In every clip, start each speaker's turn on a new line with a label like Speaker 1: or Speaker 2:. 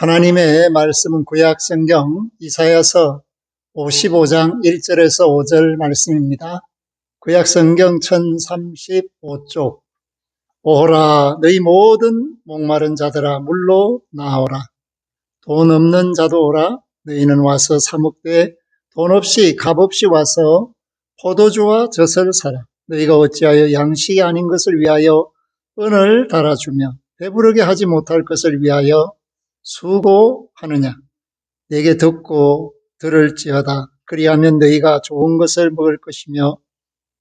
Speaker 1: 하나님의 말씀은 구약 성경 이사야서 55장 1절에서 5절 말씀입니다. 구약 성경 1035쪽. 오라 너희 모든 목마른 자들아 물로 나오라. 돈 없는 자도 오라. 너희는 와서 사먹되 돈 없이 값 없이 와서 포도주와 젖을 사라. 너희가 어찌하여 양식이 아닌 것을 위하여 은을 달아주며 배부르게 하지 못할 것을 위하여 수고하느냐? 내게 듣고 들을지어다. 그리하면 너희가 좋은 것을 먹을 것이며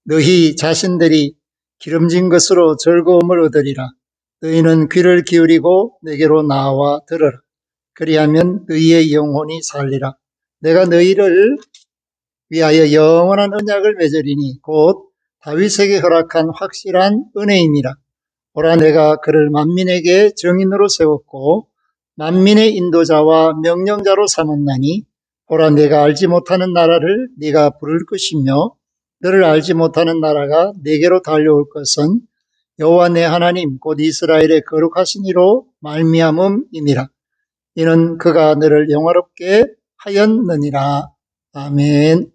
Speaker 1: 너희 자신들이 기름진 것으로 즐거움을 얻으리라. 너희는 귀를 기울이고 내게로 나와 들으라. 그리하면 너희의 영혼이 살리라. 내가 너희를 위하여 영원한 언약을 맺으리니 곧 다윗에게 허락한 확실한 은혜임이라. 오라 내가 그를 만민에게 정인으로 세웠고 만민의 인도자와 명령자로 삼았나니 보라 내가 알지 못하는 나라를 네가 부를 것이며 너를 알지 못하는 나라가 네게로 달려올 것은 여호와 내 하나님 곧 이스라엘의 거룩하신 이로 말미암음이니라. 이는 그가 너를 영화롭게 하였느니라. 아멘.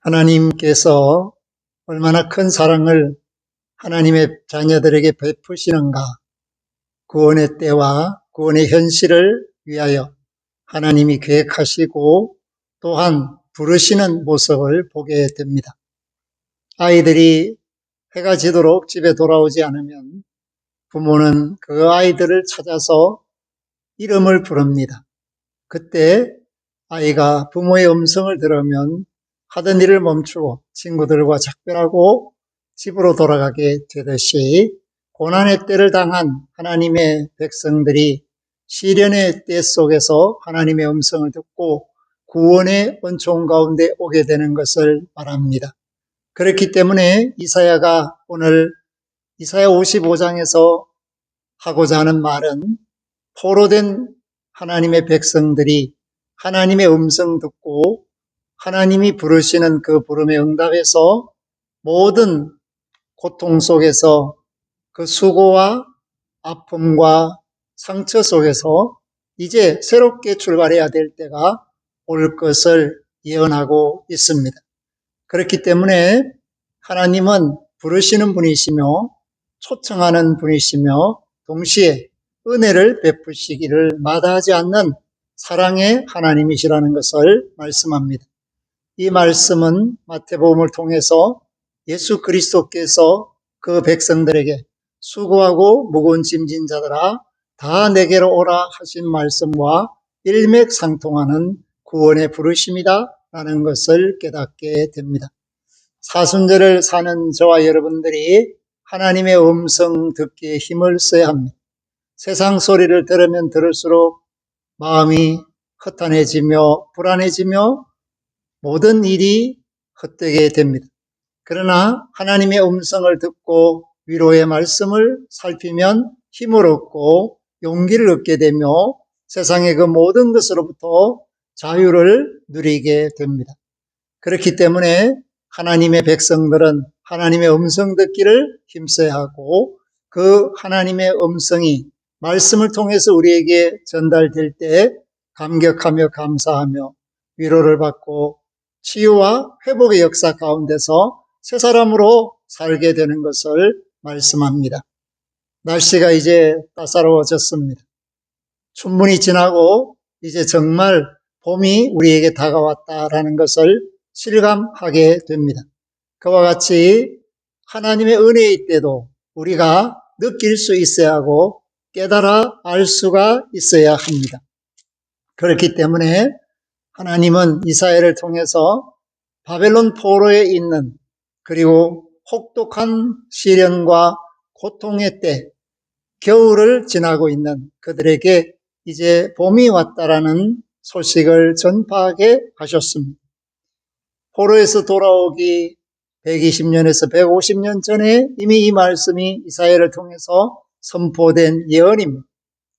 Speaker 1: 하나님께서 얼마나 큰 사랑을 하나님의 자녀들에게 베푸시는가 구원의 때와 구원의 현실을 위하여 하나님이 계획하시고 또한 부르시는 모습을 보게 됩니다. 아이들이 해가 지도록 집에 돌아오지 않으면 부모는 그 아이들을 찾아서 이름을 부릅니다. 그때 아이가 부모의 음성을 들으면 하던 일을 멈추고 친구들과 작별하고 집으로 돌아가게 되듯이 고난의 때를 당한 하나님의 백성들이 시련의 때 속에서 하나님의 음성을 듣고 구원의 은총 가운데 오게 되는 것을 말합니다. 그렇기 때문에 이사야가 오늘 이사야 55장에서 하고자 하는 말은 포로된 하나님의 백성들이 하나님의 음성 듣고 하나님이 부르시는 그 부름에 응답해서 모든 고통 속에서 그 수고와 아픔과 상처 속에서 이제 새롭게 출발해야 될 때가 올 것을 예언하고 있습니다. 그렇기 때문에 하나님은 부르시는 분이시며 초청하는 분이시며 동시에 은혜를 베푸시기를 마다하지 않는 사랑의 하나님이시라는 것을 말씀합니다. 이 말씀은 마태복음을 통해서 예수 그리스도께서 그 백성들에게 수고하고 무거운 짐진 자들아 다 내게로 오라 하신 말씀과 일맥상통하는 구원의 부르심이다 라는 것을 깨닫게 됩니다. 사순절을 사는 저와 여러분들이 하나님의 음성 듣기에 힘을 써야 합니다. 세상 소리를 들으면 들을수록 마음이 허탄해지며 불안해지며 모든 일이 헛되게 됩니다. 그러나 하나님의 음성을 듣고 위로의 말씀을 살피면 힘을 얻고 용기를 얻게 되며 세상의 그 모든 것으로부터 자유를 누리게 됩니다. 그렇기 때문에 하나님의 백성들은 하나님의 음성 듣기를 힘써야 하고 그 하나님의 음성이 말씀을 통해서 우리에게 전달될 때 감격하며 감사하며 위로를 받고 치유와 회복의 역사 가운데서 새 사람으로 살게 되는 것을 말씀합니다. 날씨가 이제 따사로워졌습니다. 춘문이 지나고 이제 정말 봄이 우리에게 다가왔다라는 것을 실감하게 됩니다. 그와 같이 하나님의 은혜의 때도 우리가 느낄 수 있어야 하고 깨달아 알 수가 있어야 합니다. 그렇기 때문에 하나님은 이사야를 통해서 바벨론 포로에 있는 그리고 혹독한 시련과 고통의 때 겨울을 지나고 있는 그들에게 이제 봄이 왔다라는 소식을 전파하게 하셨습니다. 포로에서 돌아오기 120년에서 150년 전에 이미 이 말씀이 이사야를 통해서 선포된 예언입니다.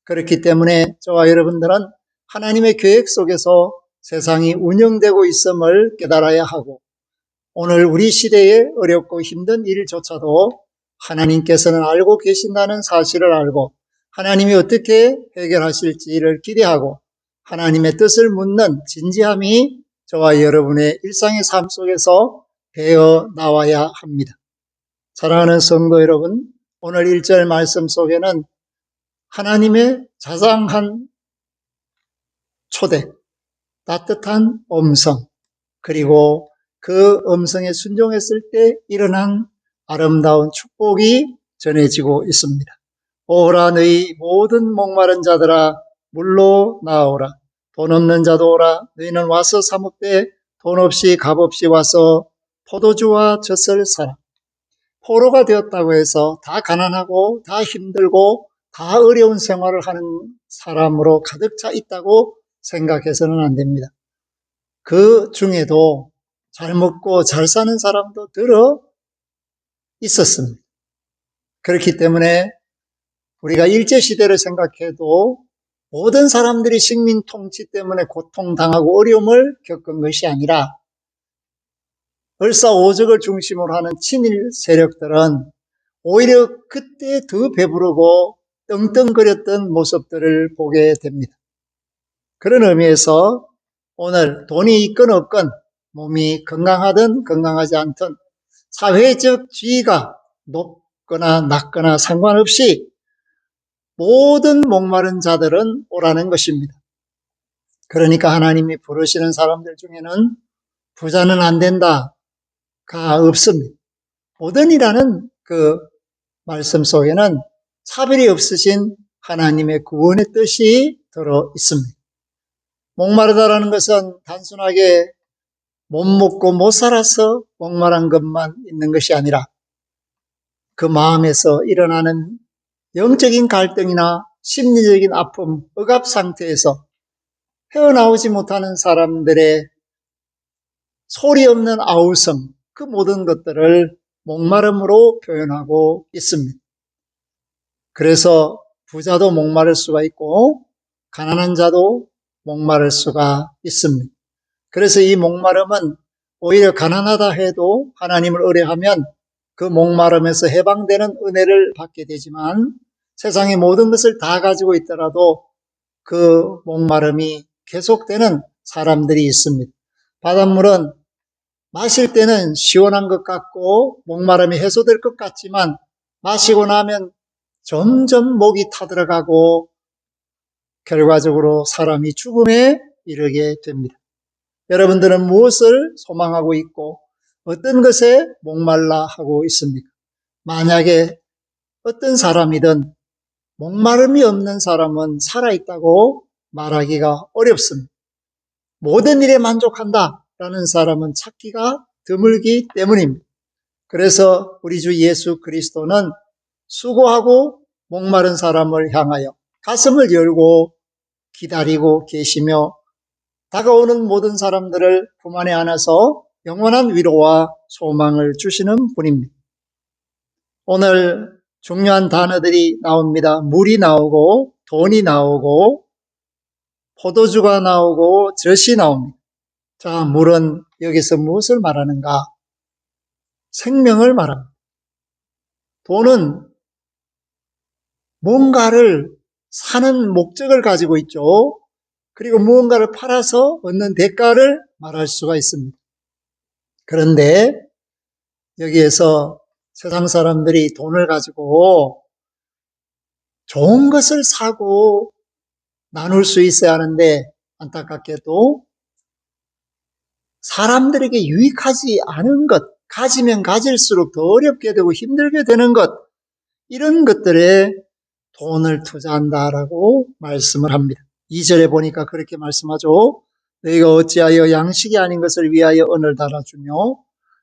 Speaker 1: 그렇기 때문에 저와 여러분들은 하나님의 계획 속에서 세상이 운영되고 있음을 깨달아야 하고 오늘 우리 시대의 어렵고 힘든 일조차도 하나님께서는 알고 계신다는 사실을 알고 하나님이 어떻게 해결하실지를 기대하고 하나님의 뜻을 묻는 진지함이 저와 여러분의 일상의 삶 속에서 배어 나와야 합니다. 사랑하는 성도 여러분, 오늘 1절 말씀 속에는 하나님의 자상한 초대, 따뜻한 음성, 그리고 그 음성에 순종했을 때 일어난 아름다운 축복이 전해지고 있습니다. 오라 너희 모든 목마른 자들아 물로 나오라 돈 없는 자도 오라 너희는 와서 사뭇때 돈 없이 값 없이 와서 포도주와 젖을 사라 포로가 되었다고 해서 다 가난하고 다 힘들고 다 어려운 생활을 하는 사람으로 가득 차 있다고 생각해서는 안 됩니다. 그 중에도 잘 먹고 잘 사는 사람도 들어 있었습니다. 그렇기 때문에 우리가 일제시대를 생각해도 모든 사람들이 식민 통치 때문에 고통당하고 어려움을 겪은 것이 아니라 을사오적을 중심으로 하는 친일 세력들은 오히려 그때 더 배부르고 떵떵거렸던 모습들을 보게 됩니다. 그런 의미에서 오늘 돈이 있건 없건 몸이 건강하든 건강하지 않든 사회적 지위가 높거나 낮거나 상관없이 모든 목마른 자들은 오라는 것입니다. 그러니까 하나님이 부르시는 사람들 중에는 부자는 안 된다가 없습니다. 모든이라는 그 말씀 속에는 차별이 없으신 하나님의 구원의 뜻이 들어 있습니다. 목마르다라는 것은 단순하게 못 먹고 못 살아서 목마른 것만 있는 것이 아니라 그 마음에서 일어나는 영적인 갈등이나 심리적인 아픔, 억압 상태에서 헤어나오지 못하는 사람들의 소리 없는 아우성, 그 모든 것들을 목마름으로 표현하고 있습니다. 그래서 부자도 목마를 수가 있고 가난한 자도 목마를 수가 있습니다. 그래서 이 목마름은 오히려 가난하다 해도 하나님을 의뢰하면 그 목마름에서 해방되는 은혜를 받게 되지만 세상의 모든 것을 다 가지고 있더라도 그 목마름이 계속되는 사람들이 있습니다. 바닷물은 마실 때는 시원한 것 같고 목마름이 해소될 것 같지만 마시고 나면 점점 목이 타들어가고 결과적으로 사람이 죽음에 이르게 됩니다. 여러분들은 무엇을 소망하고 있고 어떤 것에 목말라 하고 있습니까? 만약에 어떤 사람이든 목마름이 없는 사람은 살아있다고 말하기가 어렵습니다. 모든 일에 만족한다 라는 사람은 찾기가 드물기 때문입니다. 그래서 우리 주 예수 그리스도는 수고하고 목마른 사람을 향하여 가슴을 열고 기다리고 계시며 다가오는 모든 사람들을 품 안에 안아서 영원한 위로와 소망을 주시는 분입니다. 오늘 중요한 단어들이 나옵니다. 물이 나오고 돈이 나오고 포도주가 나오고 젖이 나옵니다. 자, 물은 여기서 무엇을 말하는가? 생명을 말합니다. 돈은 뭔가를 사는 목적을 가지고 있죠. 그리고 무언가를 팔아서 얻는 대가를 말할 수가 있습니다. 그런데 여기에서 세상 사람들이 돈을 가지고 좋은 것을 사고 나눌 수 있어야 하는데 안타깝게도 사람들에게 유익하지 않은 것, 가지면 가질수록 더 어렵게 되고 힘들게 되는 것, 이런 것들에 돈을 투자한다라고 말씀을 합니다. 2절에 보니까 그렇게 말씀하죠. 너희가 어찌하여 양식이 아닌 것을 위하여 언을 달아주며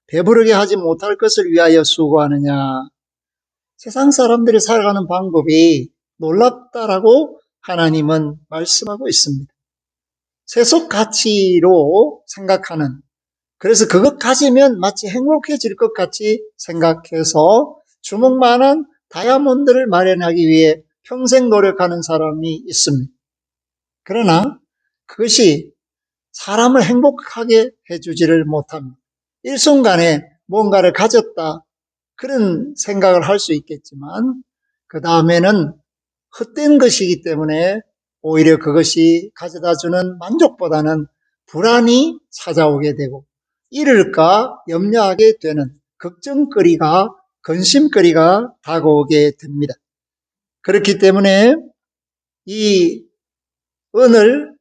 Speaker 1: 배부르게 하지 못할 것을 위하여 수고하느냐. 세상 사람들이 살아가는 방법이 놀랍다라고 하나님은 말씀하고 있습니다. 세속 가치로 생각하는, 그래서 그것 가지면 마치 행복해질 것 같이 생각해서 주먹만한 다이아몬드를 마련하기 위해 평생 노력하는 사람이 있습니다. 그러나 그것이 사람을 행복하게 해주지를 못합니다. 일순간에 뭔가를 가졌다. 그런 생각을 할 수 있겠지만, 그 다음에는 헛된 것이기 때문에 오히려 그것이 가져다 주는 만족보다는 불안이 찾아오게 되고 이럴까 염려하게 되는 걱정거리가 근심거리가 다가오게 됩니다. 그렇기 때문에 이 은을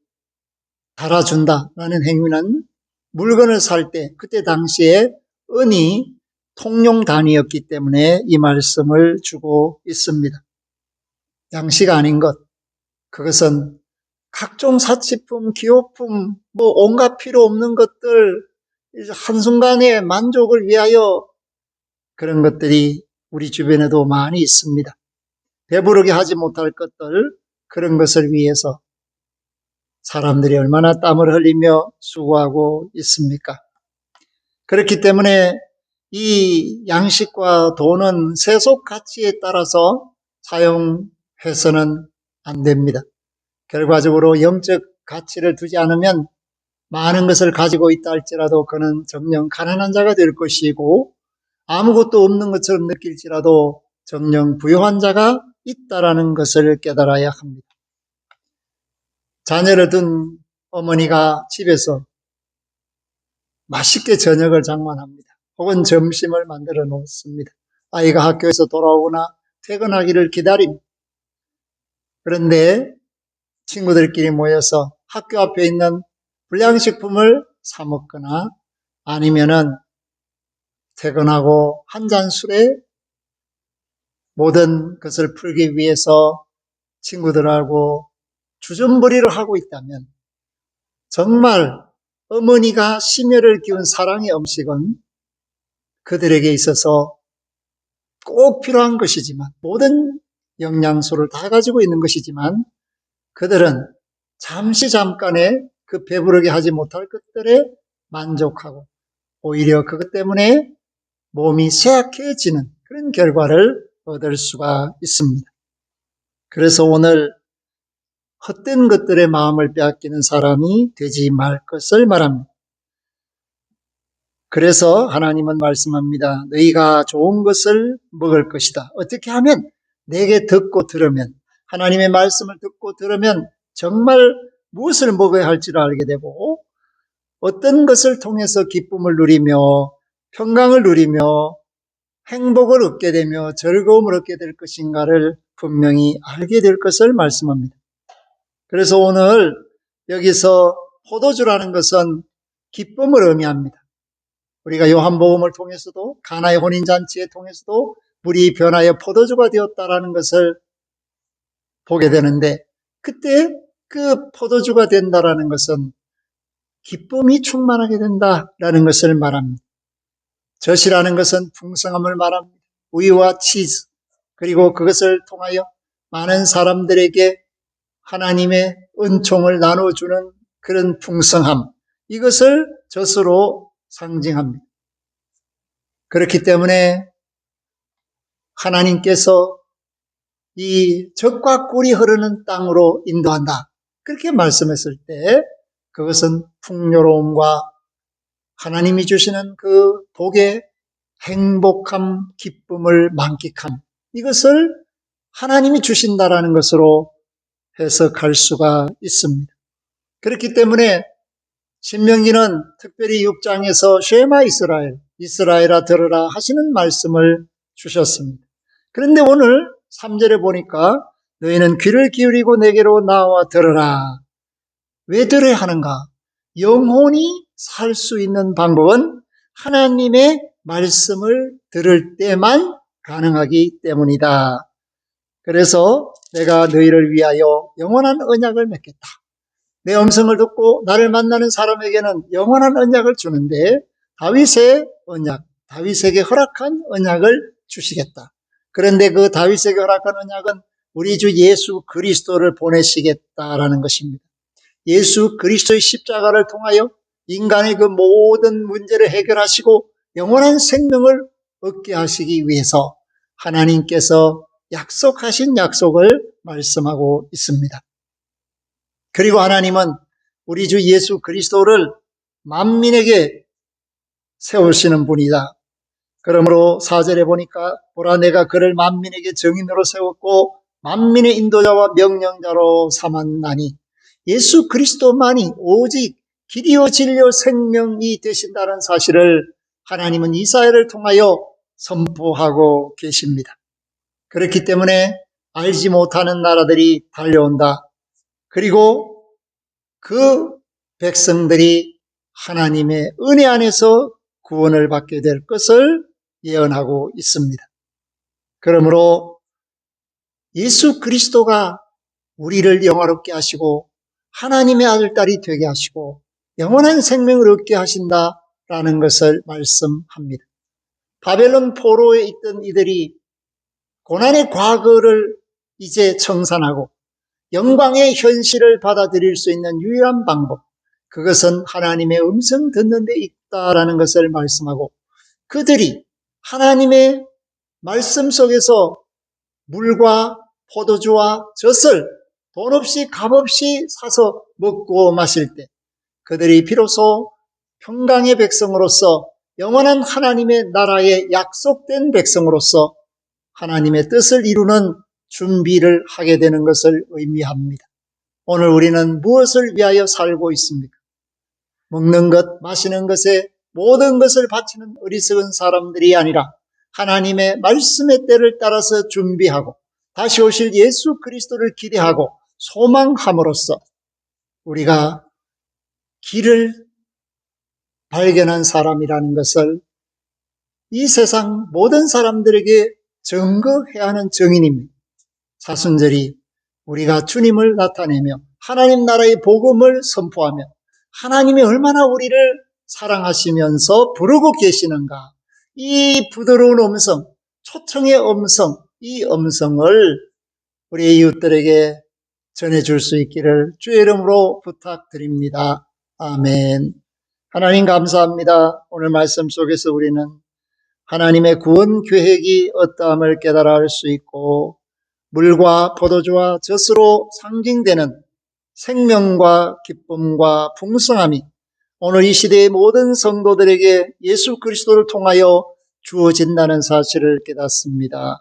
Speaker 1: 달아준다라는 행위는 물건을 살 때 그때 당시에 은이 통용 단위였기 때문에 이 말씀을 주고 있습니다. 양식 아닌 것 그것은 각종 사치품, 기호품, 뭐 온갖 필요 없는 것들 한순간의 만족을 위하여 그런 것들이 우리 주변에도 많이 있습니다. 배부르게 하지 못할 것들 그런 것을 위해서 사람들이 얼마나 땀을 흘리며 수고하고 있습니까? 그렇기 때문에 이 양식과 돈은 세속 가치에 따라서 사용해서는 안 됩니다. 결과적으로 영적 가치를 두지 않으면 많은 것을 가지고 있다 할지라도 그는 정령 가난한 자가 될 것이고 아무것도 없는 것처럼 느낄지라도 정령 부유한 자가 있다라는 것을 깨달아야 합니다. 자녀를 둔 어머니가 집에서 맛있게 저녁을 장만합니다. 혹은 점심을 만들어 놓습니다. 아이가 학교에서 돌아오거나 퇴근하기를 기다립니다. 그런데 친구들끼리 모여서 학교 앞에 있는 불량식품을 사 먹거나 아니면은 퇴근하고 한 잔 술에 모든 것을 풀기 위해서 친구들하고 주전부리를 하고 있다면 정말 어머니가 심혈을 기운 사랑의 음식은 그들에게 있어서 꼭 필요한 것이지만 모든 영양소를 다 가지고 있는 것이지만 그들은 잠시 잠깐의 그 배부르게 하지 못할 것들에 만족하고 오히려 그것 때문에 몸이 쇠약해지는 그런 결과를 얻을 수가 있습니다. 그래서 오늘 헛된 것들의 마음을 빼앗기는 사람이 되지 말 것을 말합니다. 그래서 하나님은 말씀합니다. 너희가 좋은 것을 먹을 것이다. 어떻게 하면 내게 듣고 들으면 하나님의 말씀을 듣고 들으면 정말 무엇을 먹어야 할지를 알게 되고 어떤 것을 통해서 기쁨을 누리며 평강을 누리며 행복을 얻게 되며 즐거움을 얻게 될 것인가를 분명히 알게 될 것을 말씀합니다. 그래서 오늘 여기서 포도주라는 것은 기쁨을 의미합니다. 우리가 요한복음을 통해서도 가나의 혼인잔치에 통해서도 물이 변하여 포도주가 되었다라는 것을 보게 되는데 그때 그 포도주가 된다라는 것은 기쁨이 충만하게 된다라는 것을 말합니다. 젖이라는 것은 풍성함을 말합니다. 우유와 치즈 그리고 그것을 통하여 많은 사람들에게 하나님의 은총을 나눠주는 그런 풍성함 이것을 젖으로 상징합니다. 그렇기 때문에 하나님께서 이 적과 꿀이 흐르는 땅으로 인도한다. 그렇게 말씀했을 때 그것은 풍요로움과 하나님이 주시는 그 복의 행복함, 기쁨을 만끽함. 이것을 하나님이 주신다라는 것으로 해석할 수가 있습니다. 그렇기 때문에 신명기는 특별히 6장에서 쉐마 이스라엘, 이스라엘아 들으라 하시는 말씀을 주셨습니다. 그런데 오늘 3절에 보니까 너희는 귀를 기울이고 내게로 나와 들으라. 왜 들어야 하는가? 영혼이 살 수 있는 방법은 하나님의 말씀을 들을 때만 가능하기 때문이다. 그래서 내가 너희를 위하여 영원한 언약을 맺겠다. 내 음성을 듣고 나를 만나는 사람에게는 영원한 언약을 주는데 다윗의 언약, 다윗에게 허락한 언약을 주시겠다. 그런데 그 다윗에게 허락한 언약은 우리 주 예수 그리스도를 보내시겠다라는 것입니다. 예수 그리스도의 십자가를 통하여 인간의 그 모든 문제를 해결하시고 영원한 생명을 얻게 하시기 위해서 하나님께서 약속하신 약속을 말씀하고 있습니다. 그리고 하나님은 우리 주 예수 그리스도를 만민에게 세우시는 분이다. 그러므로 사절에 보니까 보라 내가 그를 만민에게 정인으로 세웠고 만민의 인도자와 명령자로 삼았나니 예수 그리스도만이 오직 길이요 진료 생명이 되신다는 사실을 하나님은 이사야를 통하여 선포하고 계십니다. 그렇기 때문에 알지 못하는 나라들이 달려온다. 그리고 그 백성들이 하나님의 은혜 안에서 구원을 받게 될 것을 예언하고 있습니다. 그러므로 예수 그리스도가 우리를 영화롭게 하시고 하나님의 아들, 딸이 되게 하시고 영원한 생명을 얻게 하신다라는 것을 말씀합니다. 바벨론 포로에 있던 이들이 고난의 과거를 이제 청산하고 영광의 현실을 받아들일 수 있는 유일한 방법, 그것은 하나님의 음성 듣는 데 있다라는 것을 말씀하고 그들이 하나님의 말씀 속에서 물과 포도주와 젖을 돈 없이 값 없이 사서 먹고 마실 때 그들이 비로소 평강의 백성으로서 영원한 하나님의 나라에 약속된 백성으로서 하나님의 뜻을 이루는 준비를 하게 되는 것을 의미합니다. 오늘 우리는 무엇을 위하여 살고 있습니까? 먹는 것, 마시는 것에 모든 것을 바치는 어리석은 사람들이 아니라 하나님의 말씀의 때를 따라서 준비하고 다시 오실 예수 그리스도를 기대하고 소망함으로써 우리가 길을 발견한 사람이라는 것을 이 세상 모든 사람들에게 증거해야 하는 증인입니다. 사순절이 우리가 주님을 나타내며 하나님 나라의 복음을 선포하며 하나님이 얼마나 우리를 사랑하시면서 부르고 계시는가. 이 부드러운 음성, 초청의 음성, 이 음성을 우리 이웃들에게 전해줄 수 있기를 주의 이름으로 부탁드립니다. 아멘. 하나님 감사합니다. 오늘 말씀 속에서 우리는 하나님의 구원 계획이 어떠함을 깨달아 알 수 있고 물과 포도주와 젖으로 상징되는 생명과 기쁨과 풍성함이 오늘 이 시대의 모든 성도들에게 예수 그리스도를 통하여 주어진다는 사실을 깨닫습니다.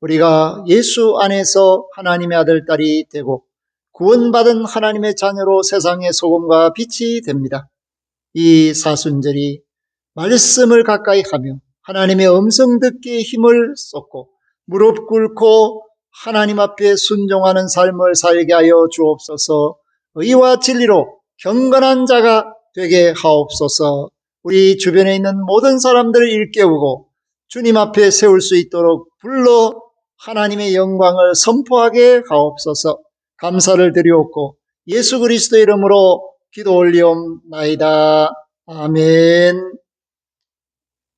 Speaker 1: 우리가 예수 안에서 하나님의 아들, 딸이 되고 구원받은 하나님의 자녀로 세상의 소금과 빛이 됩니다. 이 사순절이 말씀을 가까이 하며 하나님의 음성 듣기에 힘을 쏟고 무릎 꿇고 하나님 앞에 순종하는 삶을 살게 하여 주옵소서 의와 진리로 경건한 자가 되게 하옵소서 우리 주변에 있는 모든 사람들을 일깨우고 주님 앞에 세울 수 있도록 불러 하나님의 영광을 선포하게 하옵소서 감사를 드리옵고 예수 그리스도 이름으로 기도 올리옵나이다. 아멘.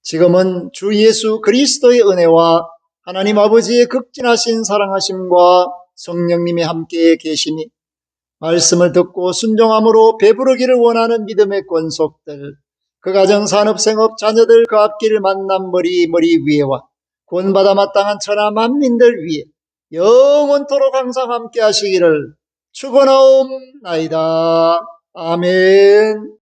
Speaker 1: 지금은 주 예수 그리스도의 은혜와 하나님 아버지의 극진하신 사랑하심과 성령님이 함께 계시니 말씀을 듣고 순종함으로 배부르기를 원하는 믿음의 권속들, 그 가정 산업 생업 자녀들 그 앞길 만남 머리 머리 위에와 구원받아 마땅한 천하 만민들 위에 영원토록 항상 함께 하시기를 축원하옵나이다. 아멘.